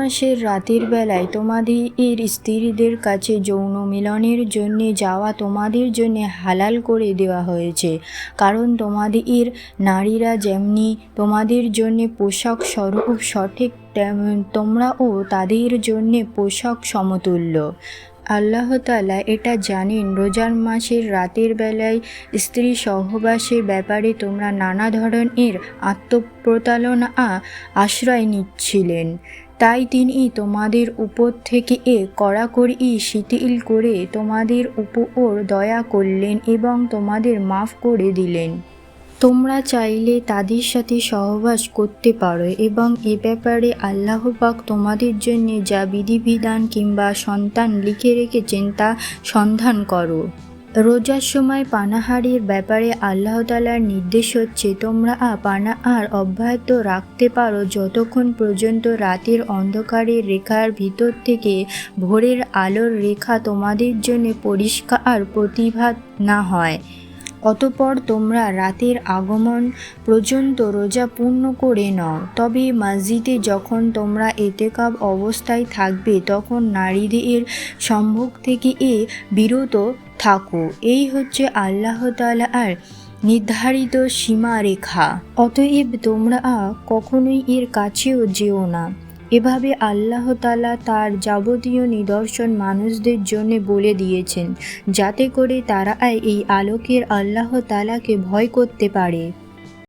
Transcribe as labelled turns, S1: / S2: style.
S1: মাসের রাতের বেলায় তোমাদের এর স্ত্রীদের কাছে যৌন মিলনের জন্যে যাওয়া তোমাদের জন্য হালাল করে দেওয়া হয়েছে। কারণ তোমাদের এর নারীরা যেমনি তোমাদের জন্যে পোশাক স্বরূপ সঠিক তোমরাও তাদের জন্যে পোশাক সমতুল্য। আল্লাহ তাআলা এটা জানেন, রোজার মাসের রাতের বেলায় স্ত্রী সহবাসের ব্যাপারে তোমরা নানা ধরনের আত্মপ্রতারণা আশ্রয় নিচ্ছিলেন। তাই তিনি তোমাদের উপর থেকে এ কড়াকড়ি শিথিল করে তোমাদের উপর দয়া করলেন এবং তোমাদের মাফ করে দিলেন। তোমরা চাইলে তাদের সাথে সহবাস করতে পারো এবং এ ব্যাপারে আল্লাহ পাক তোমাদের জন্য যা বিধিবিধান কিংবা সন্তান লিখে রেখেছেন তা সন্ধান করো। রোজার সময় পানাহারের ব্যাপারে আল্লাহ তালার নির্দেশ হচ্ছে, তোমরা পানাহার অব্যাহত রাখতে পারো যতক্ষণ পর্যন্ত রাতের অন্ধকারের রেখার ভিতর থেকে ভোরের আলোর রেখা তোমাদের জন্য পরিষ্কার প্রতিভাত না হয়। অতপর তোমরা রাতের আগমন পর্যন্ত রোজা পূর্ণ করে নাও। তবে মসজিদে যখন তোমরা এতেকাব অবস্থায় থাকবে, তখন নারীদের সম্ভোগ থেকে এ বিরত থাকো। এই হচ্ছে আল্লাহ আর নির্ধারিত সীমারেখা। অতএব তোমরা কখনোই এর কাছেও যেও না। এভাবে আল্লাহ তালা তার যাবতীয় নিদর্শন মানুষদের জন্য বলে দিয়েছেন, যাতে করে তারা এই আলোকের আল্লাহ তালাকে ভয় করতে পারে।